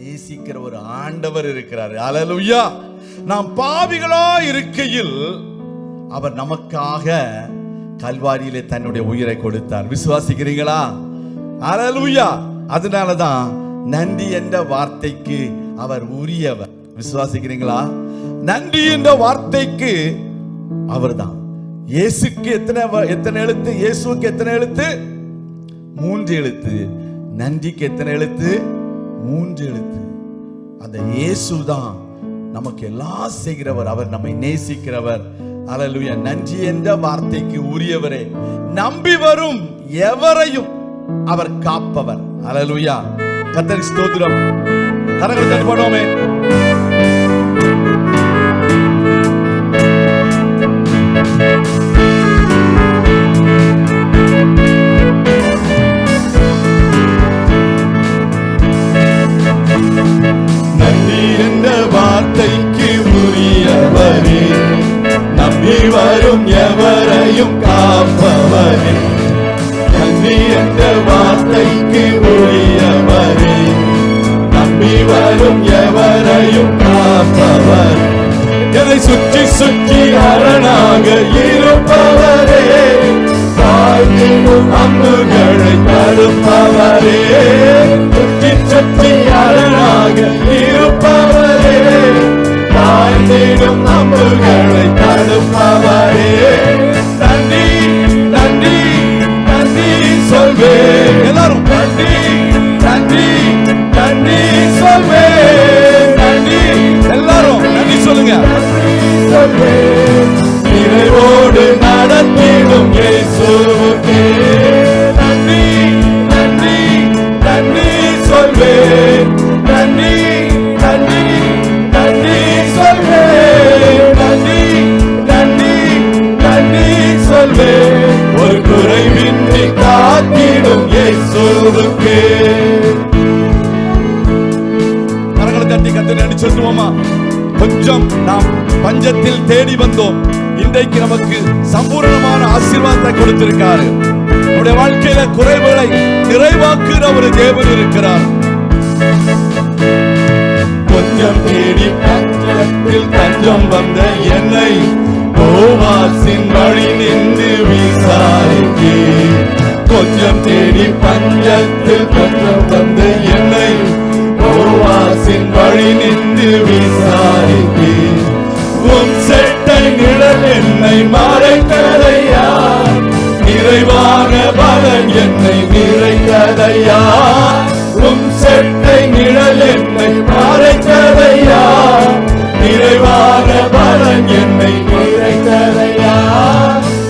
நேசிக்கிற ஒரு ஆண்டவர் இருக்கிறார். அலலுயா நாம் பாவிகளா இருக்கையில் அவர் நமக்காக கல்வாரியிலே தன்னுடைய உயிரை கொடுத்தார். விசுவாசிக்கிறீங்களா அலலுயா அதனாலதான் நன்றி என்ற வார்த்தைக்கு அவர் உரியவர். விசுவாசிக்கிறீங்களா? நன்றி என்ற வார்த்தைக்கு அவர்தான். இயேசுக்கு எத்தனை வ- எத்தனை எழுத்து? இயேசுவுக்கு எத்தனை எழுத்து? மூன்று எழுத்து. நன்றிக்கு எத்தனை எழுத்து? மூன்று எழுத்து. அந்த இயேசு தான் நமக்கு எல்லாம் செய்கிறவர். அவர் நம்மை நேசிக்கிறவர். அலலுய நன்றி என்ற வார்த்தைக்கு உரியவரே. நம்பி வரும் எவரையும் அவர் காப்பவர். அலலுயா கத்தரி ஸ்தோத்திரம். கரங்களை தட்டி காப்பவரே நன்றி என்ற வார்த்தைக்கு உரியவரே. நம்பி வரும் எவரையும் காப்பவர். எதை சுற்றி சுற்றி அரணாக இருப்பவரே. வாழ்விலும் அம்புகளை நடத்திடும் இயேசுவுக்கே. நன்றி நன்றி நன்றி சொல்வேன். நன்றி நன்றி நன்றி சொல்வேன். நன்றி நன்றி நன்றி சொல்வேன். ஒரு குறைவின்றி காத்திடும் இயேசுவுக்கே. கரங்களை தட்டி சொல்லுவோமா கொஞ்சம் நாம் பஞ்சத்தில் தேடி வந்தோம். இன்றைக்கு நமக்கு சம்பூரணமான ஆசீர்வாதத்தை கொடுத்திருக்காரு. நம்முடைய வாழ்க்கையில குறைவுகளை நிறைவாக்குற ஒரு தேவன் இருக்கிறார். கொஞ்சம் தேடி பஞ்சத்தில் தஞ்சம் வந்த என்னை ஓவாசின் வழி நின்று விசாரிக்கே கொஞ்சம் தேடி பஞ்சத்தில் தஞ்சம் வந்த என்னை ஓவாசின் வழி நின்று விசாரி நிழல் என்னை மறைத்ததையா? நிறைவான பலன் என்னை நிறைத்ததையா? உம் செட்டை நிழல் என்னை மறைத்ததையா? நிறைவான பலன் என்னை நிறைத்ததையா?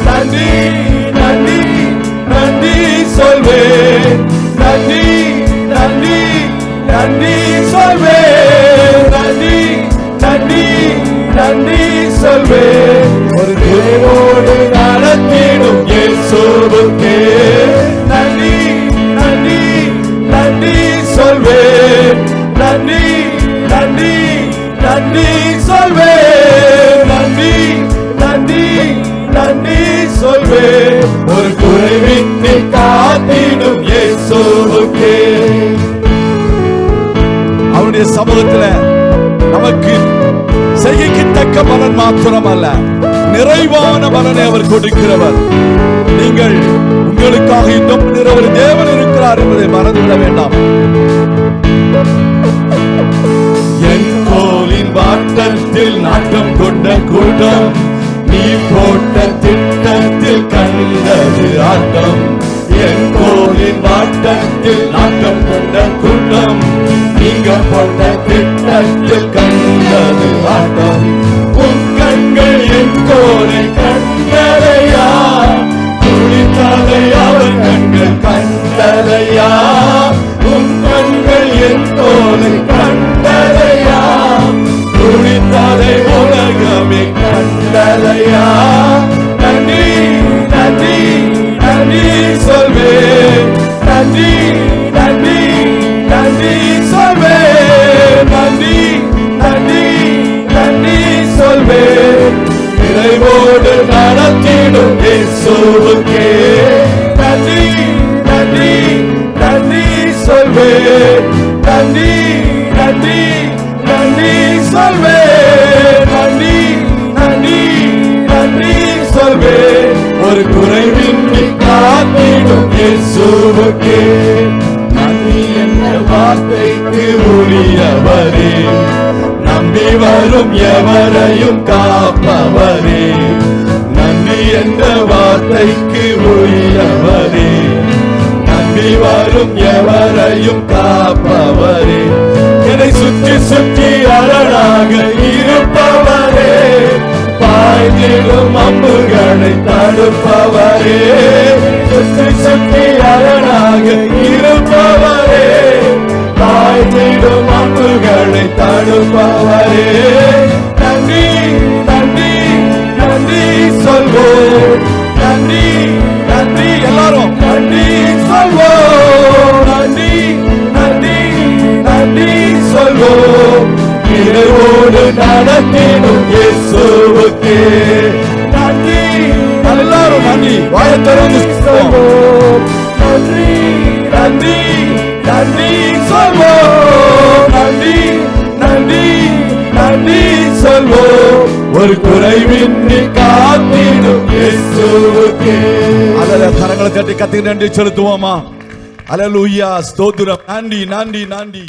நன்றி நன்றி நன்றி சொல்வே நன்றி நன்றி நன்றி சொல்வே நன்றி நன்றி நன்றி சொல்வே ஒரு தேவோடு நடத்திடும் என் இயேசுவுக்கே நன்றி நன்றி நன்றி சொல்வே. நன்றி நன்றி நன்றி சொல்வே. நன்றி நன்றி நன்றி சொல்வே. ஒரு குறைவிட்டு காத்திடும் என் இயேசுவுக்கே அவருடைய சமூகத்துல நமக்கு அடக்க பலன் மாத்திரம் அல்ல நிறைவான பலனை அவர் கொடுக்கிறவர். நீங்கள் உங்களுக்காக இன்னும் ஒரு தேவன் இருக்கிறார் என்பதை மறந்துவிட வேண்டாம். என் கோலின் வாட்டத்தில் நாட்டம் கொண்ட கூட்டம் நீ போட்ட திட்டத்தில் கண்டது ஆட்டம். என் கோலின் வாட்டத்தில் நாட்டம் கொண்ட கூட்டம் நீங்க போட்ட திட்டத்தில் கண்டது ஆட்டம் உன் கண்கள் என் கோலை கண்டதையா? துளித்ததை அவர் கண்கள் கண்டதையா? உன் கண்கள் என் தோலை கண்டதையா? துளித்ததை உலகமே கண்டதையா? நன்றி நன்றி நன்றி சொல்வேன். நன்றி நன்றி. நன்றி நன்றி நன்றி சொல்வே நன்றி நன்றி நன்றி சொல்வே ஒரு குறைவின்றி காத்திடும் இயேசுவுக்கே. நன்றி என்ற வார்த்தைக்கு உரியவரே. நம்பி வரும் எவரையும் காப்பவரே. நன்றி என்ற வார்த்தைக்கு உரியவரே. வரும் எவரையும் காப்பவரே. என்னை சுற்றி சுற்றி அரணாக இருப்பவரே. பாய்ந்திடும் அம்புகளை தடுப்பவரே. சுற்றி சுற்றி அரணாக இருப்பவரே. பாய்ந்திடும் அம்புகளை தடுப்பவரே. நடத்திடும் இயேசுவுக்கு. நன்றி. எல்லாரும் நன்றி. வாயை திறந்து நன்றி. நன்றி. நன்றி சொல்வோம் நன்றி. நன்றி. நன்றி சொல்வோம் ஒரு குறைவின்றி காத்திடும் இயேசுவுக்கு. அதில் கரங்களை தட்டி கத்தி நன்றி செலுத்துவோமா. அலலூயா ஸ்தோத்திரம். நன்றி நன்றி நன்றி.